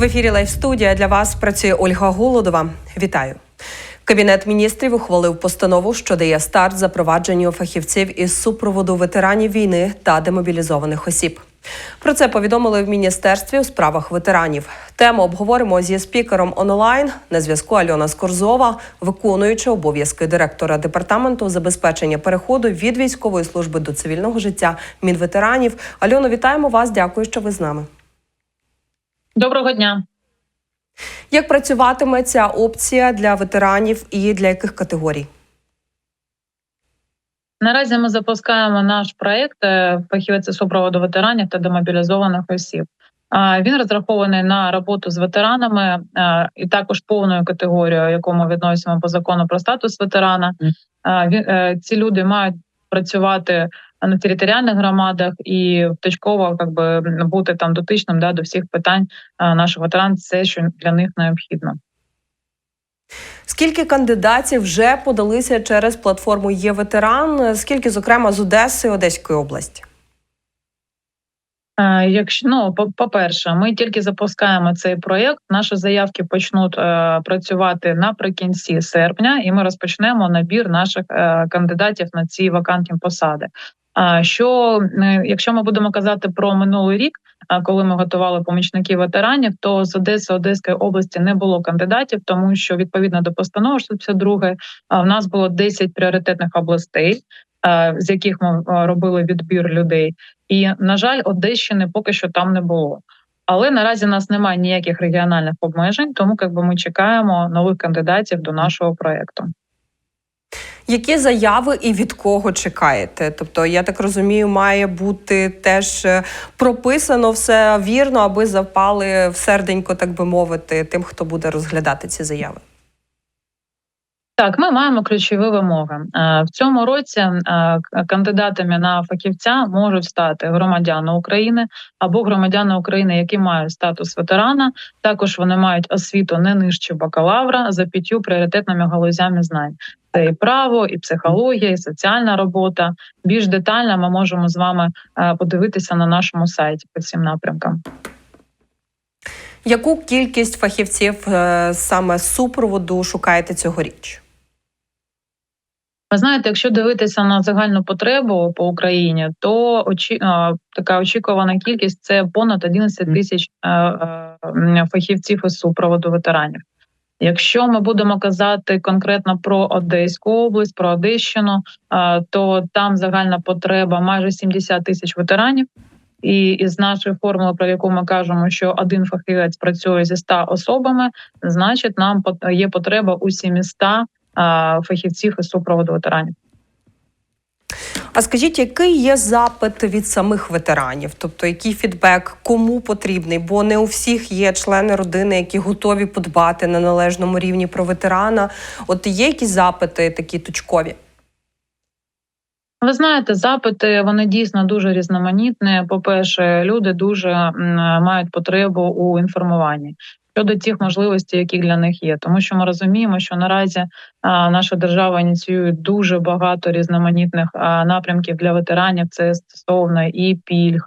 В ефірі Лайф студія для вас працює Ольга Голодова. Вітаю. Кабінет міністрів ухвалив постанову, що дає старт запровадженню фахівців із супроводу ветеранів війни та демобілізованих осіб. Про це повідомили в міністерстві у справах ветеранів. Тему обговоримо зі спікером онлайн на зв'язку Альона Скорзова, виконуюча обов'язки директора департаменту забезпечення переходу від військової служби до цивільного життя мінветеранів. Альоно, вітаємо вас. Дякую, що ви з нами. Доброго дня. Як працюватиме ця опція для ветеранів і для яких категорій? Наразі ми запускаємо наш проект е, фахівець із супроводу ветеранів та демобілізованих осіб. Він розрахований на роботу з ветеранами і також повною категорією, яку ми відносимо по закону про статус ветерана. Е, Ці люди мають працювати на територіальних громадах і точково как би, бути там дотичним да, до всіх питань а, наших ветеран. Це що для них необхідно. Скільки кандидатів вже подалися через платформу Є ветеран? Скільки, зокрема, з Одеси Одеської області? Е, Якщо ну по- по-перше, ми тільки запускаємо цей проєкт. Наші заявки почнуть е, працювати наприкінці серпня, і ми розпочнемо набір наших е, кандидатів на ці вакантні посади. Що е, якщо ми будемо казати про минулий рік, коли ми готували помічників ветеранів, то з Одеси Одеської області не було кандидатів, тому що відповідно до постанови 62 а в нас було 10 пріоритетних областей, з яких ми робили відбір людей. І на жаль, Одещини поки що там не було. Але наразі нас немає ніяких регіональних обмежень, тому якби ми чекаємо нових кандидатів до нашого проекту. Які заяви і від кого чекаєте? Тобто, я так розумію, має бути теж е, прописано все вірно, аби запали в серденько, так би мовити, тим, хто буде розглядати ці заяви. Так, ми маємо ключові вимоги Е, в цьому році. е, Кандидатами на фахівця можуть стати громадяни України або громадяни України, які мають статус ветерана. Також вони мають освіту не нижче бакалавра за п'ятью пріоритетними галузями знань. Це і право, і психологія, і соціальна робота. Більш детально ми можемо з вами е, подивитися на нашому сайті по цим напрямкам. Яку кількість фахівців саме супроводу шукаєте цьогоріч? Ви знаєте, якщо дивитися на загальну потребу по Україні, то очі... така очікувана кількість це понад 11 тисяч фахівців із супроводу ветеранів. Якщо ми будемо казати конкретно про Одеську область, про Одещину, то там загальна потреба майже 70 тисяч ветеранів. І із нашої формули, про яку ми кажемо, що один фахівець працює зі 100 особами, значить, нам є потреба у 700 а, фахівців із супроводу ветеранів. А скажіть, який є запит від самих ветеранів? Тобто, який фідбек, кому потрібний? Бо не у всіх є члени родини, які готові подбати на належному рівні про ветерана. От є якісь запити такі точкові? Ви знаєте, запити вони дійсно дуже різноманітні. По перше, люди дуже мають потребу у інформуванні щодо тих можливостей, які для них є, тому що ми розуміємо, що наразі наша держава ініціює дуже багато різноманітних напрямків для ветеранів. Це стосовно і пільг.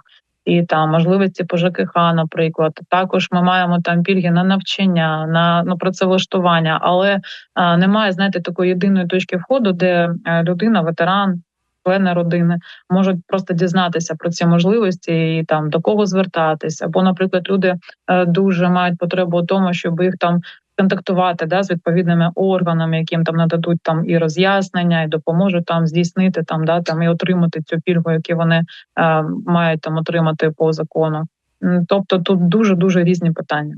І там можливості по ЖКХ, наприклад, також ми маємо там пільги на навчання, на ну, працевлаштування, але а, немає знаєте такої єдиної точки входу, де е, людина, ветеран, члени родини можуть просто дізнатися про ці можливості і там до кого звертатися. Або, наприклад, люди е, дуже мають потребу у тому, щоб їх там контактувати да, з відповідними органами, яким там нададуть там і роз'яснення, і допоможуть там здійснити там, да, там і отримати цю пільгу, яку вони е, мають там отримати по закону. Тобто тут дуже дуже різні питання.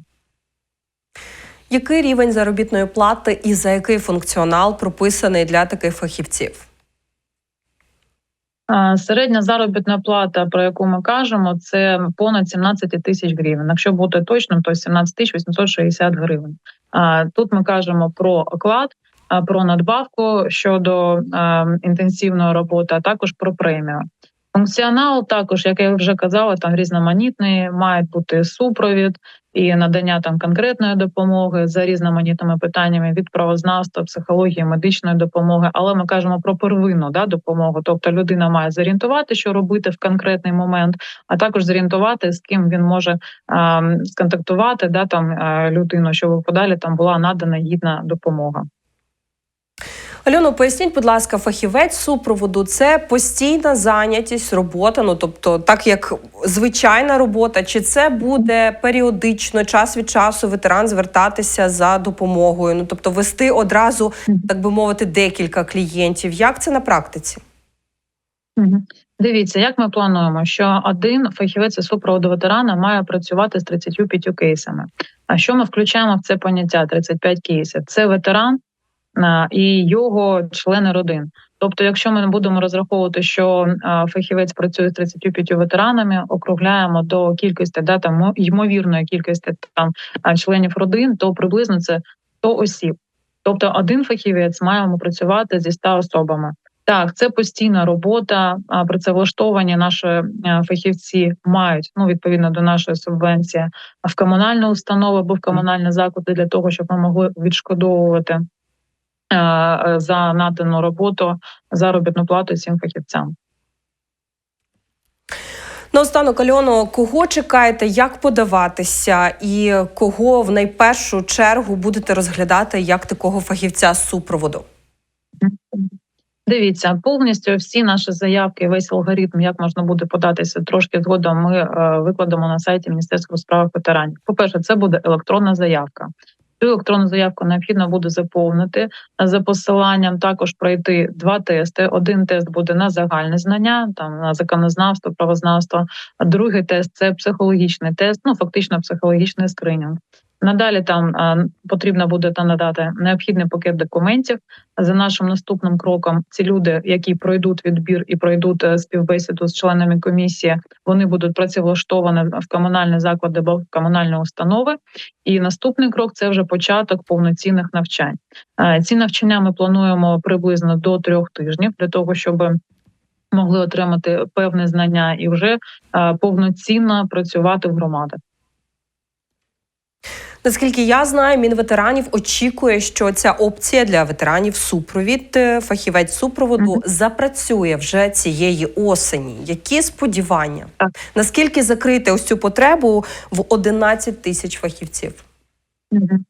Який рівень заробітної плати і за який функціонал прописаний для таких фахівців? Середня заробітна плата, про яку ми кажемо, це понад 17 тисяч гривень. Якщо бути точним, то 17 тисяч 860 гривень. Тут ми кажемо про оклад, про надбавку щодо інтенсивної роботи, а також про премію. Функціонал також, як я вже казала, там різноманітний, має бути супровід і надання там конкретної допомоги за різноманітними питаннями від правознавства, психології, медичної допомоги. Але ми кажемо про первинну да, допомогу. Тобто людина має зорієнтувати, що робити в конкретний момент, а також зорієнтувати, з ким він може а, сконтактувати да, там е, людину, щоб подалі там була надана гідна допомога. Альоно, поясніть, будь ласка, фахівець супроводу це постійна зайнятість, робота. Ну тобто, так як звичайна робота, чи це буде періодично, час від часу ветеран звертатися за допомогою? Ну тобто, вести одразу, так би мовити, декілька клієнтів. Як це на практиці? Дивіться, як ми плануємо, що один фахівець супроводу ветерана має працювати з 35 кейсами. А що ми включаємо в це поняття 35 кейсів? Це ветеран і його члени родин. Тобто, якщо ми не будемо розраховувати, що фахівець працює з 35 ветеранами, округляємо до кількості да, там, ймовірної кількості там членів родин, то приблизно це 100 осіб. Тобто, один фахівець має працювати зі 100 особами. Так, це постійна робота. Працевлаштовані наші фахівці мають ну відповідно до нашої субвенції в комунальні установи або в комунальні заклади для того, щоб ми могли відшкодовувати за надану роботу заробітну плату цим фахівцям. Наостанок, Альоно, кого чекаєте, як подаватися, і кого в найпершу чергу будете розглядати як такого фахівця з супроводу? Дивіться, повністю всі наші заявки, весь алгоритм, як можна буде податися трошки згодом. Ми е, викладемо на сайті Міністерства у справах ветеранів. По перше, це буде електронна заявка. Цю електронну заявку необхідно буде заповнити за посиланням. Також пройти два тести. Один тест буде на загальне знання, там на законознавство, правознавство. А другий тест це психологічний тест, ну фактично психологічний скринінг. Надалі там е, потрібно буде надати необхідний пакет документів. За нашим наступним кроком, ці люди, які пройдуть відбір і пройдуть е, співбесіду з членами комісії, вони будуть працевлаштовані в комунальні заклади або в комунальні установи. І наступний крок це вже початок повноцінних навчань. Е, Ці навчання ми плануємо приблизно до трьох тижнів для того, щоб могли отримати певне знання і вже повноцінно працювати в громадах. Наскільки я знаю, мінветеранів очікує, що ця опція для ветеранів супровід е, фахівець супроводу Мгм. запрацює вже цієї осені. Які сподівання? Так. Наскільки закрити ось цю потребу в 11 тисяч фахівців? Мгм.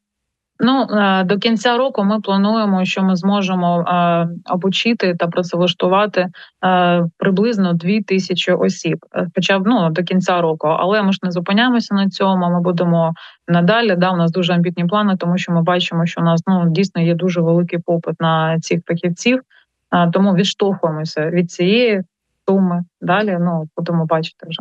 Ну е, до кінця року ми плануємо, що ми зможемо е, обучити та працевлаштувати е, приблизно дві тисячі осіб, хоча б ну до кінця року. Але ми ж не зупиняємося на цьому. Ми будемо надалі. Да, у нас дуже амбітні плани, тому що ми бачимо, що у нас ну дійсно є дуже великий попит на цих фахівців. Тому відштовхуємося від цієї суми. Далі ну будемо бачити вже.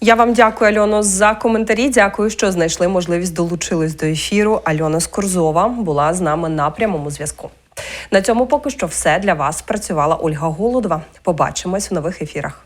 Я вам дякую, Альоно, за коментарі. Дякую, що знайшли можливість долучились до ефіру. Альона Скорзова була з нами на прямому зв'язку. На цьому поки що все для вас працювала Ольга Голодова. Побачимось в нових ефірах.